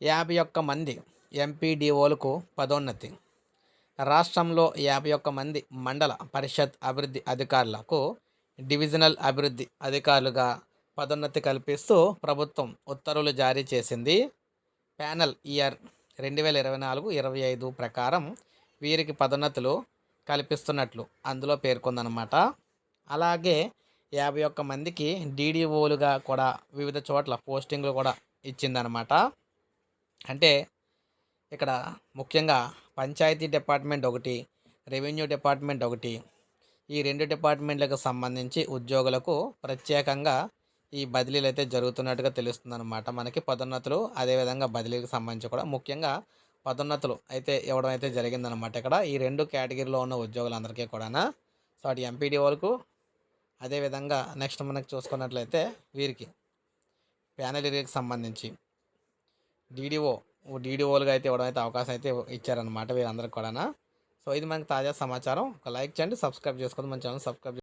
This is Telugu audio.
యాభై ఒక్క మంది ఎంపీడీఓలకు పదోన్నతి. రాష్ట్రంలో యాభై ఒక్క మంది మండల పరిషత్ అభివృద్ధి అధికారులకు డివిజనల్ అభివృద్ధి అధికారులుగా పదోన్నతి కల్పిస్తూ ప్రభుత్వం ఉత్తర్వులు జారీ చేసింది. ప్యానల్ ఇయర్ రెండు వేల ఇరవై నాలుగు ఇరవై ఐదు ప్రకారం వీరికి పదోన్నతులు కల్పిస్తున్నట్లు అందులో పేర్కొందనమాట అలాగే యాభై ఒక్క మందికి డీడీఓలుగా కూడా వివిధ చోట్ల పోస్టింగ్లు కూడా ఇచ్చిందనమాట అంటే ఇక్కడ ముఖ్యంగా పంచాయతీ డిపార్ట్మెంట్ ఒకటి రెవెన్యూ డిపార్ట్మెంట్ ఒకటి. ఈ రెండు డిపార్ట్మెంట్లకు సంబంధించి ఉద్యోగులకు ప్రత్యేకంగా ఈ బదిలీలు అయితే జరుగుతున్నట్టుగా తెలుస్తుంది అనమాట మనకి. పదోన్నతులు అదేవిధంగా బదిలీకి సంబంధించి కూడా ముఖ్యంగా పదోన్నతులు అయితే ఇవ్వడం అయితే జరిగిందనమాట ఇక్కడ. ఈ రెండు కేటగిరీలో ఉన్న ఉద్యోగులందరికీ కూడా సో అటు ఎంపీడీ వరకు అదేవిధంగా నెక్స్ట్ మనకు చూసుకున్నట్లయితే వీరికి ప్యానల్ ఏరియాకి సంబంధించి డీడీఓ డీడీఓలుగా అయితే ఇవ్వడం అయితే అవకాశం అయితే ఇచ్చారనమాట వీరందరికి కూడా సో ఇది మనకి తాజా సమాచారం. ఒక లైక్ చేయండి సబ్స్క్రైబ్ చేసుకోండి మన ఛానల్ సబ్స్క్రైబ్